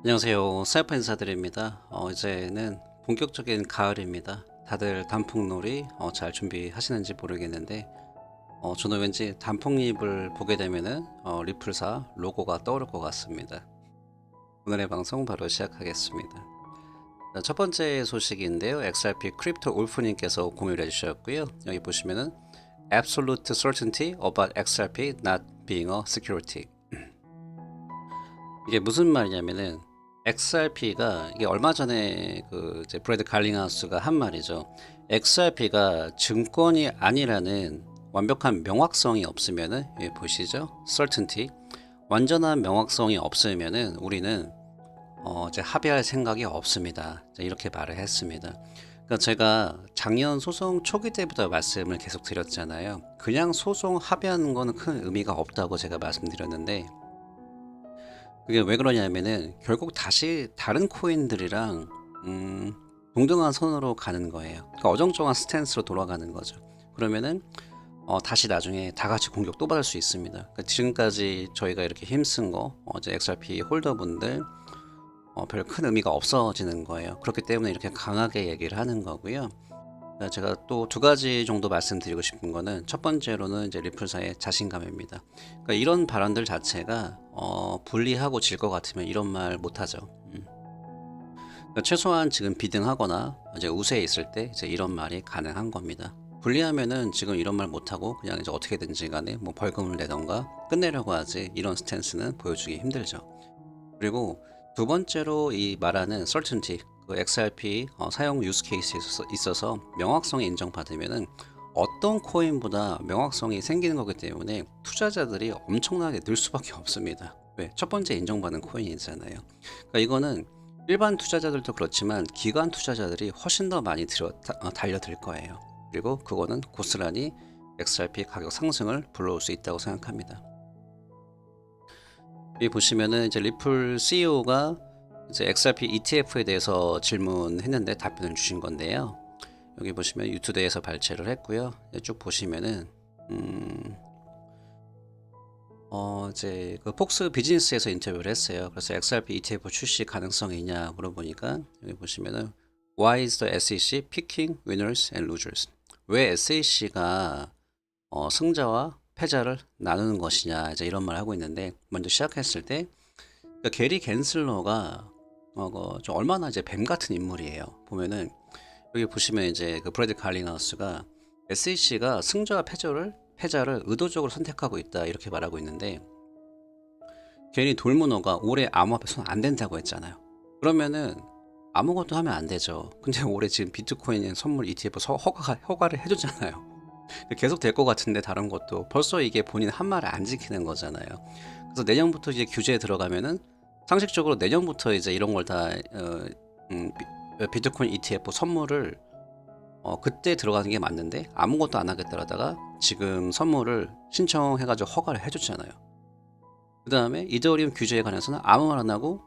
안녕하세요. 사이퍼 인사드립니다. 어, 이제는 본격적인 가을입니다. 다들 단풍놀이 어, 잘 준비하시는지 모르겠는데 어, 저는 왠지 단풍잎을 보게 되면은 어, 리플사 로고가 떠오를 것 같습니다. 오늘의 방송 바로 시작하겠습니다. 자, 첫 번째 소식인데요. XRP 크립토 울프님께서 공유를 해주셨고요. 여기 보시면은 Absolute certainty about XRP not being a security. 이게 무슨 말이냐면은 XRP가 이게 얼마 전에 그 이제 브래드 갈링하우스가 한 말이죠. XRP가 증권이 아니라는 완벽한 명확성이 없으면은 여기 보시죠. certainty 완전한 명확성이 없으면은 우리는 어 이제 합의할 생각이 없습니다. 자, 이렇게 말을 했습니다. 그러니까 제가 작년 소송 초기 때부터 말씀을 계속 드렸잖아요. 그냥 소송 합의하는 거는 큰 의미가 없다고 제가 말씀드렸는데 그게 왜 그러냐면은 결국 다시 다른 코인들이랑 음, 동등한 선으로 가는 거예요. 그러니까 어정쩡한 스탠스로 돌아가는 거죠. 그러면은 어, 다시 나중에 다 같이 공격 또 받을 수 있습니다. 그러니까 지금까지 저희가 이렇게 힘쓴 거, 어, 이제 XRP 홀더분들 어, 별큰 의미가 없어지는 거예요. 그렇기 때문에 이렇게 강하게 얘기를 하는 거고요. 자, 제가 또 두 가지 정도 말씀드리고 싶은 거는 첫 번째로는 이제 리플사의 자신감입니다. 그러니까 이런 발언들 자체가 어, 불리하고 질 것 같으면 이런 말 못하죠. 음. 그러니까 최소한 지금 비등하거나 이제 우세에 있을 때 이제 이런 말이 가능한 겁니다. 불리하면은 지금 이런 말 못하고 그냥 이제 어떻게든지 간에 뭐 벌금을 내던가 끝내려고 하지 이런 스탠스는 보여주기 힘들죠. 그리고 두 번째로 이 말하는 certainty 그 XRP 어, 사용 유스 케이스에 있어서, 명확성이 인정받으면은 어떤 코인보다 명확성이 생기는 거기 때문에 투자자들이 엄청나게 늘 수밖에 없습니다. 왜? 첫 번째 인정받는 코인이잖아요. 그러니까 이거는 일반 투자자들도 그렇지만 기관 투자자들이 훨씬 더 많이 들어, 달려들 거예요. 그리고 그거는 고스란히 XRP 가격 상승을 불러올 수 있다고 생각합니다. 여기 보시면은 이제 리플 CEO가 이제 XRP ETF에 대해서 질문했는데 답변을 주신 건데요. 여기 보시면 유투데이에서 발췌를 했고요. 쭉 보시면은 음, 어 이제 그 폭스 비즈니스에서 인터뷰를 했어요. 그래서 XRP ETF 출시 가능성이 있냐 물어보니까 여기 보시면은 Why is the SEC picking winners and losers? 왜 SEC가 어, 승자와 패자를 나누는 것이냐 이제 이런 말을 하고 있는데 먼저 시작했을 때 그러니까 게리 겐슬러가 어, 그, 좀 얼마나 이제 뱀 같은 인물이에요. 보면은 여기 보시면 이제 그 브래드 칼링하우스가 SEC가 승자와 패자를 패자를 의도적으로 선택하고 있다 이렇게 말하고 있는데 괜히 돌문어가 올해 암호화폐 손 안 된다고 했잖아요. 그러면은 아무것도 하면 안 되죠. 근데 올해 지금 비트코인 선물 ETF 서- 허가, 허가를 해줬잖아요. 계속 될 것 같은데 다른 것도 벌써 이게 본인 한 말을 안 지키는 거잖아요. 그래서 내년부터 이제 규제에 들어가면은 상식적으로 내년부터 이제 이런 걸다 어, 음, 비- 비트코인 ETF 선물을 어, 그때 들어가는 게 맞는데 아무것도 안 하겠다라다가 지금 선물을 신청해가지고 허가를 해줬잖아요. 그 다음에 이더리움 규제에 관해서는 아무 말 안 하고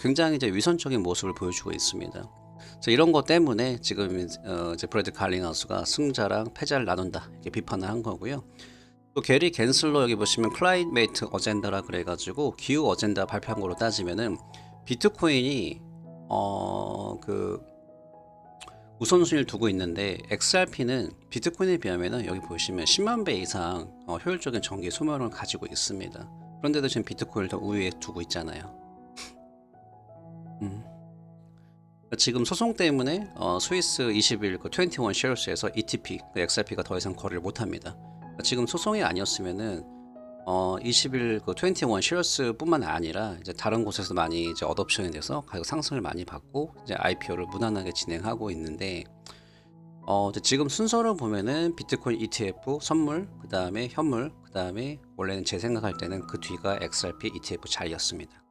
굉장히 이제 위선적인 모습을 보여주고 있습니다. 그래서 이런 것 때문에 지금 어, 이제 브래드 칼링하우스가 승자랑 패자를 나눈다 이렇게 비판을 한 거고요. 또 게리 겐슬러 여기 보시면 클라이메이트 어젠다라 그래가지고 기후 어젠다 발표한 걸로 따지면은 비트코인이 어 그 우선순위를 두고 있는데 XRP는 비트코인에 비하면은 여기 보시면 10만 배 이상 어, 효율적인 전기 소모를 가지고 있습니다. 그런데도 지금 비트코인을 더 우위에 두고 있잖아요. 음. 지금 소송 때문에 어, 스위스 21그21 쉐어스에서 ETP 그 XRP가 더 이상 거래를 못합니다. 지금 소송이 아니었으면은 어, 21그21 쉐어스뿐만 아니라 이제 다른 곳에서 많이 이제 어덥션이 돼서 가격 상승을 많이 받고 이제 IPO를 무난하게 진행하고 있는데 어, 지금 순서로 보면은 비트코인 ETF 선물, 그 다음에 현물, 그 다음에 원래는 제 생각할 때는 그 뒤가 XRP ETF 자리였습니다.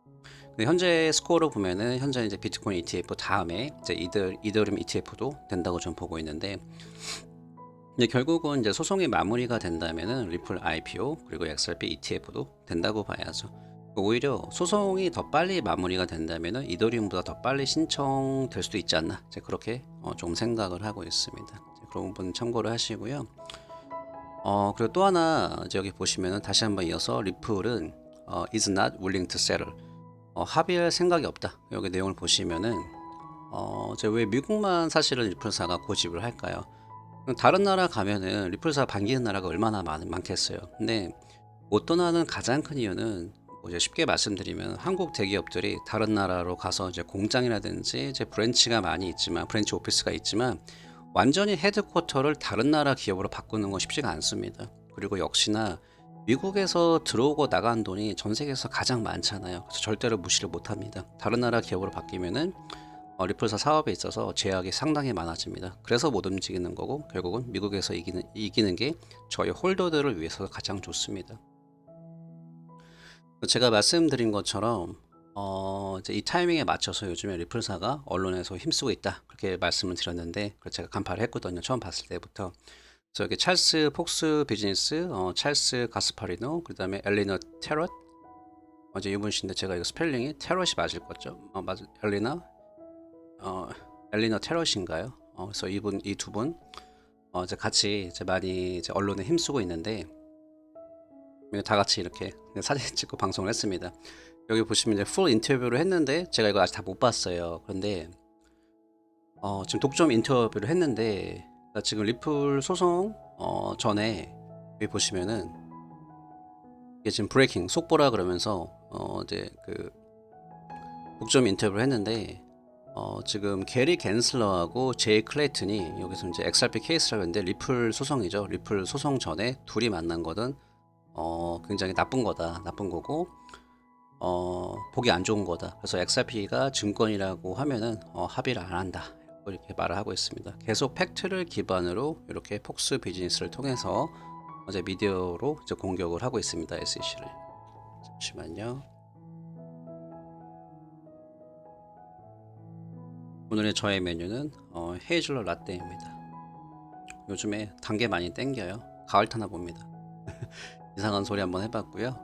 현재 스코어로 보면은 현재 이제 비트코인 ETF 다음에 이제 이더 이더리움 ETF도 된다고 좀 보고 있는데 이제 결국은 이제 소송이 마무리가 된다면은 리플 IPO 그리고 XRP ETF도 된다고 봐야죠. 오히려 소송이 더 빨리 마무리가 된다면은 이더리움보다 더 빨리 신청될 수도 있지 않나 그렇게 어, 좀 생각을 하고 있습니다. 그런 부분 참고를 하시고요. 어 그리고 또 하나 여기 보시면은 다시 한번 이어서 리플은 어, is not willing to settle 어, 합의할 생각이 없다. 여기 내용을 보시면은 어, 왜 미국만 사실은 리플사가 고집을 할까요? 다른 나라 가면은 리플사 반기는 나라가 얼마나 많, 많겠어요. 근데 못 떠나는 가장 큰 이유는 뭐 이제 쉽게 말씀드리면 한국 대기업들이 다른 나라로 가서 이제 공장이라든지 이제 브랜치가 많이 있지만 브랜치 오피스가 있지만 완전히 헤드쿼터를 다른 나라 기업으로 바꾸는 건 쉽지가 않습니다. 그리고 역시나 미국에서 들어오고 나간 돈이 전 세계에서 가장 많잖아요. 그래서 절대로 무시를 못 합니다. 다른 나라 기업으로 바뀌면은 어, 리플사 사업에 있어서 제약이 상당히 많아집니다. 그래서 못 움직이는 거고 결국은 미국에서 이기는 이기는 게 저희 홀더들을 위해서 가장 좋습니다. 제가 말씀드린 것처럼 어, 이 타이밍에 맞춰서 요즘에 리플사가 언론에서 힘쓰고 있다. 그렇게 말씀을 드렸는데 제가 간파를 했거든요. 처음 봤을 때부터. 그래서 여기 찰스 폭스 비즈니스 어, 찰스 가스파리노 그 다음에 엘리너 테럿. 어제 이분신데 제가 이거 스펠링이 테럿이 맞을 거죠? 어, 맞 엘리나 어, 엘리너 테럿인가요 어, 그래서 이분 이 두 분 어, 이제 같이 이제 많이 이제 언론에 힘쓰고 있는데 다 같이 이렇게 사진 찍고 방송을 했습니다. 여기 보시면 이제 풀 인터뷰를 했는데 제가 이거 아직 다 못 봤어요. 그런데 어, 지금 독점 인터뷰를 했는데 그러니까 지금 리플 소송 어, 전에 여기 보시면은 이게 지금 브레이킹 속보라 그러면서 어, 이제 그 독점 인터뷰를 했는데 어, 지금 게리 겐슬러하고 제이 클레이튼이 여기서 이제 XRP 케이스라고 했는데 리플 소송이죠. 리플 소송 전에 둘이 만난 거는 어, 굉장히 나쁜 거다. 나쁜 거고 어, 보기 안 좋은 거다. 그래서 XRP가 증권이라고 하면은 어, 합의를 안 한다. 이렇게 말을 하고 있습니다. 계속 팩트를 기반으로 이렇게 폭스 비즈니스를 통해서 어제 미디어로 이제 공격을 하고 있습니다. SEC를. 잠시만요. 오늘의 저의 메뉴는 어, 헤이즐넛 라떼입니다. 요즘에 단 게 많이 땡겨요. 가을 타나 봅니다. 이상한 소리 한번 해봤고요.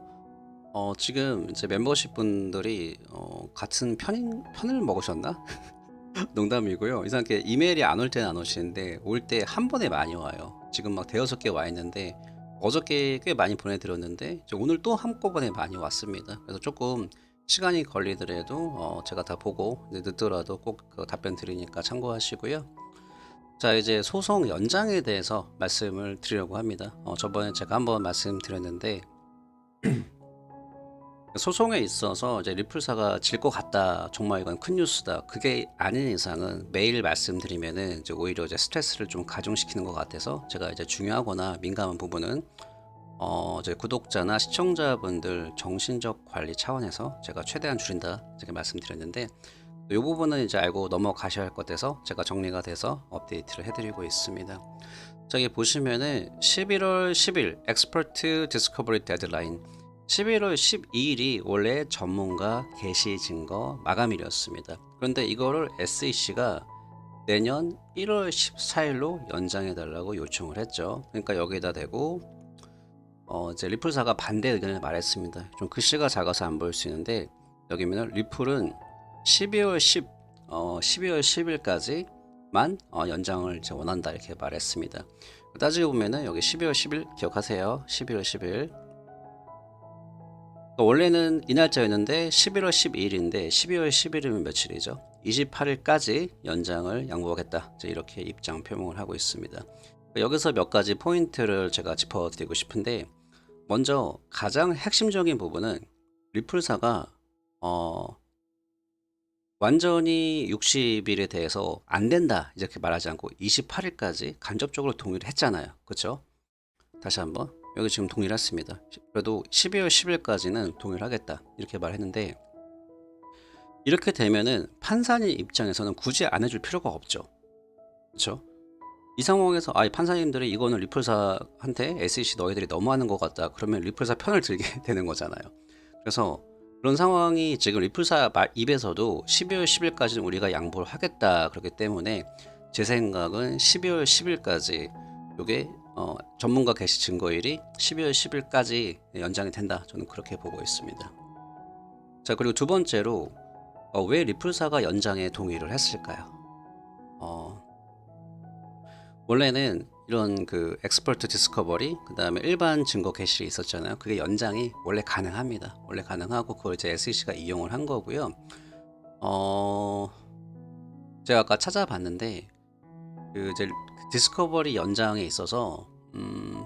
어, 지금 이제 멤버십 분들이 어, 같은 편인, 편을 먹으셨나? 농담이고요. 이상하게 이메일이 안 올 때는 안 오시는데 올 때 한 번에 많이 와요. 지금 막 대여섯 개 와 있는데 어저께 꽤 많이 보내드렸는데 오늘 또 한꺼번에 많이 왔습니다. 그래서 조금 시간이 걸리더라도 어, 제가 다 보고 늦더라도 꼭 그 답변 드리니까 참고하시고요. 자 이제 소송 연장에 대해서 말씀을 드리려고 합니다. 어, 저번에 제가 한번 말씀드렸는데 소송에 있어서 이제 리플사가 질 것 같다. 정말 이건 큰 뉴스다. 그게 아닌 이상은 매일 말씀드리면은 이제 오히려 이제 스트레스를 좀 가중시키는 것 같아서 제가 이제 중요하거나 민감한 부분은 어 이제 구독자나 시청자분들 정신적 관리 차원에서 제가 최대한 줄인다 이렇게 말씀드렸는데 이 부분은 이제 알고 넘어가셔야 할것 같아서 제가 정리가 돼서 업데이트를 해드리고 있습니다. 저기 보시면은 11월 10일 엑스퍼트 디스커버리 데드라인 11월 12일이 원래 전문가 게시 증거 마감일이었습니다. 그런데 이거를 SEC가 내년 1월 14일로 연장해 달라고 요청을 했죠. 그러니까 여기다 대고 어 이제 리플사가 반대 의견을 말했습니다. 좀 글씨가 작아서 안 보일 수 있는데 여기면 리플은 12월 10 어, 12월 10일까지만 어, 연장을 이제 원한다 이렇게 말했습니다. 따지고 보면은 여기 12월 10일 기억하세요. 12월 10일 그러니까 원래는 이 날짜였는데 11월 12일인데 12월 10일이면 며칠이죠? 28일까지 연장을 양보하겠다. 이렇게 입장 표명을 하고 있습니다. 여기서 몇 가지 포인트를 제가 짚어드리고 싶은데 먼저 가장 핵심적인 부분은 리플사가 어, 완전히 60일에 대해서 안 된다 이렇게 말하지 않고 28일까지 간접적으로 동의를 했잖아요. 그렇죠? 다시 한번 여기 지금 동의를 했습니다. 그래도 12월 10일까지는 동의를 하겠다 이렇게 말했는데 이렇게 되면은 판사님 입장에서는 굳이 안 해줄 필요가 없죠. 그렇죠? 이 상황에서 아 판사님들이 이거는 리플사한테 SEC 너희들이 너무하는 것 같다. 그러면 리플사 편을 들게 되는 거잖아요. 그래서 그런 상황이 지금 리플사 말- 입에서도 12월 10일까지는 우리가 양보를 하겠다 그렇기 때문에 제 생각은 12월 10일까지 이게 어, 전문가 게시 증거일이 12월 10일까지 연장이 된다 저는 그렇게 보고 있습니다. 자 그리고 두 번째로 어, 왜 리플사가 연장에 동의를 했을까요? 어, 원래는 이런 그 엑스퍼트 디스커버리 그다음에 일반 증거 게시이 있었잖아요. 그게 연장이 원래 가능합니다. 원래 가능하고 그걸 이제 SEC가 이용을 한 거고요. 어 제가 아까 찾아봤는데 그 이제 디스커버리 연장에 있어서 음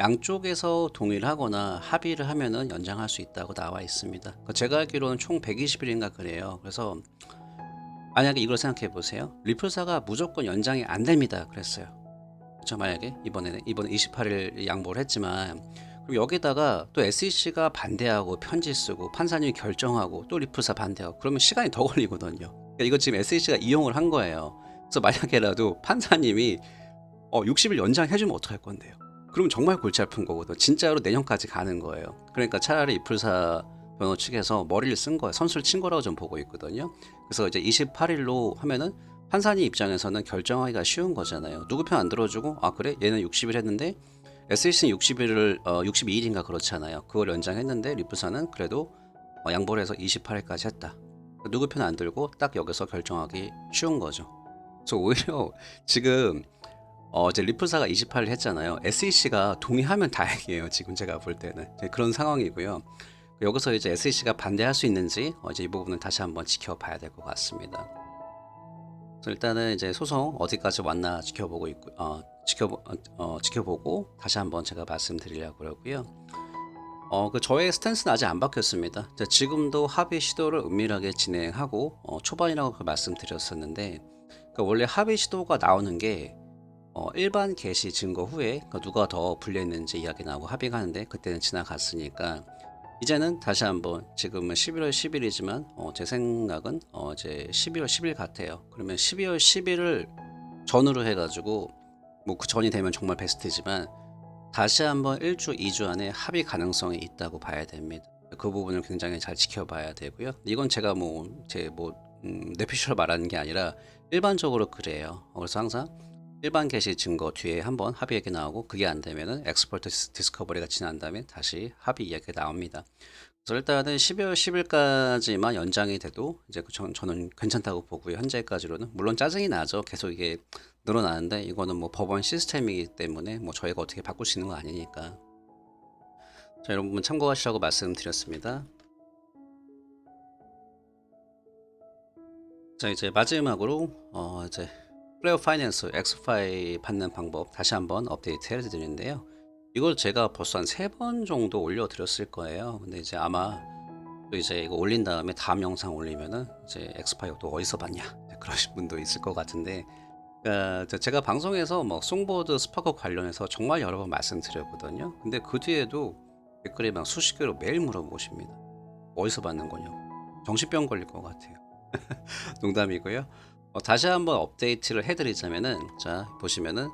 양쪽에서 동의를 하거나 합의를 하면은 연장할 수 있다고 나와 있습니다. 그 제가 알기로는 총 120일인가 그래요. 그래서 만약에 이걸 생각해 보세요. 리플사가 무조건 연장이 안 됩니다. 그랬어요. 그렇죠? 만약에 이번에는 이번에 28일 양보를 했지만 그리고 여기다가 또 SEC가 반대하고 편지 쓰고 판사님이 결정하고 또 리플사 반대하고 그러면 시간이 더 걸리거든요. 그러니까 이거 지금 SEC가 이용을 한 거예요. 그래서 만약에라도 판사님이 어, 60일 연장해주면 어떡할 건데요? 그럼 정말 골치 아픈 거거든. 진짜로 내년까지 가는 거예요. 그러니까 차라리 이플사 변호 측에서 머리를 쓴 거예요. 선수를 친 거라고 좀 보고 있거든요. 그래서 이제 28일로 하면은 판사님 입장에서는 결정하기가 쉬운 거잖아요. 누구 편 안 들어주고 아 그래 얘는 60일 했는데 SEC는 60일을 어, 62일인가 그렇잖아요. 그걸 연장했는데 리프사는 그래도 어, 양보를 해서 28일까지 했다. 누구 편 안 들고 딱 여기서 결정하기 쉬운 거죠. 그래서 오히려 지금 어, 이제 리플사가 28일 했잖아요. SEC가 동의하면 다행이에요. 지금 제가 볼 때는 그런 상황이고요. 여기서 이제 SEC가 반대할 수 있는지 어, 이제 이 부분은 다시 한번 지켜봐야 될 것 같습니다. 일단은 이제 소송 어디까지 왔나 지켜보고 있고 어, 지켜보 어, 어, 지켜보고 다시 한번 제가 말씀드리려고 그러고요. 어, 그 저의 스탠스는 아직 안 바뀌었습니다. 지금도 합의 시도를 은밀하게 진행하고 어, 초반이라고 그 말씀드렸었는데 그 원래 합의 시도가 나오는 게 어, 일반 게시 증거 후에 그 누가 더 불리했는지 이야기 나오고 합의가 하는데 그때는 지나갔으니까 이제는 다시 한번 지금은 11월 10일이지만 어, 제 생각은 어, 이제 12월 10일 같아요. 그러면 12월 10일을 전후로 해가지고 뭐 그 전이 되면 정말 베스트지만 다시 한번 1주, 2주 안에 합의 가능성이 있다고 봐야 됩니다. 그 부분을 굉장히 잘 지켜봐야 되고요. 이건 제가 뭐 제뭐 음, 내피셜 말하는 게 아니라 일반적으로 그래요. 그래서 항상 일반 게시 증거 뒤에 한번 합의 얘기 나오고 그게 안 되면은 엑스퍼트 디스커버리가 지난 다음에 다시 합의 이야기가 나옵니다. 그래서 일단은 12월 10일까지만 연장이 돼도 이제 그 전, 저는 괜찮다고 보고요. 현재까지로는 물론 짜증이 나죠. 계속 이게 늘어나는데 이거는 뭐 법원 시스템이기 때문에 뭐 저희가 어떻게 바꿀 수 있는 거 아니니까. 자, 여러분 참고하시라고 말씀드렸습니다. 자, 이제 마지막으로 어 이제 플레어 파이낸스 엑스파이 받는 방법 다시 한번 업데이트 해드리는데요. 이걸 제가 벌써 한 세 번 정도 올려드렸을 거예요. 근데 이제 아마 또 이제 이거 올린 다음에 다음 영상 올리면은 이제 엑스파이 또 어디서 봤냐 그러신 분도 있을 것 같은데 그러니까 제가 방송에서 뭐 송보드 스파크 관련해서 정말 여러 번 말씀드렸거든요. 근데 그 뒤에도 댓글에 막 수십 개로 매일 물어보십니다. 어디서 받는 거냐고. 정신병 걸릴 것 같아요. 농담이고요. 어, 다시 한번 업데이트를 해드리자면은 자 보시면은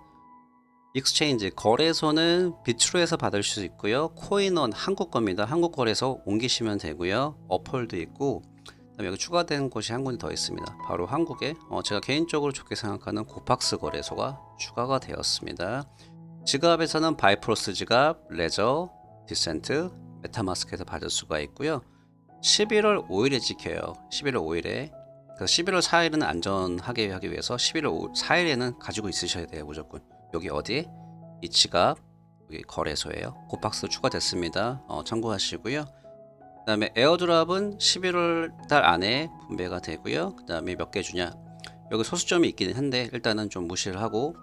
익스체인지 거래소는 비트로에서 받을 수 있고요. 코인원 한국 겁니다. 한국 거래소 옮기시면 되고요. 어펄도 있고 그다음에 여기 추가된 곳이 한 군데 더 있습니다. 바로 한국에 어, 제가 개인적으로 좋게 생각하는 고팍스 거래소가 추가가 되었습니다. 지갑에서는 바이프로스 지갑, 레저, 디센트, 메타마스크에서 받을 수가 있고요. 11월 5일에 찍혀요. 11월 5일에 그래서 11월 4일은 안전하게 하기 위해서 11월 4일에는 가지고 있으셔야 돼요 무조건. 여기 어디? 이 지갑 여기 거래소예요. 고박스 추가됐습니다. 어, 참고하시고요. 그 다음에 에어드랍은 11월 달 안에 분배가 되고요. 그 다음에 몇 개 주냐? 여기 소수점이 있기는 한데 일단은 좀 무시를 하고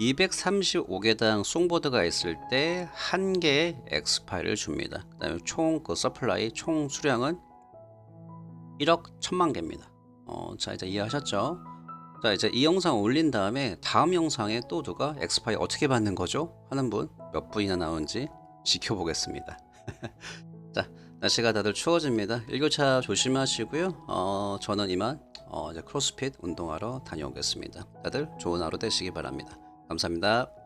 235개당 송보드가 있을 때 한 개의 엑스파일을 줍니다. 그 다음에 총 그 서플라이 총 수량은 1억 1000만 개입니다 어, 자 이제 이해하셨죠? 자 이제 이 영상 올린 다음에 다음 영상에 또 누가 엑스파이 어떻게 받는 거죠? 하는 분 몇 분이나 나오는지 지켜보겠습니다. 자 날씨가 다들 추워집니다. 일교차 조심하시고요. 어, 저는 이만 어, 이제 크로스핏 운동하러 다녀오겠습니다. 다들 좋은 하루 되시기 바랍니다. 감사합니다.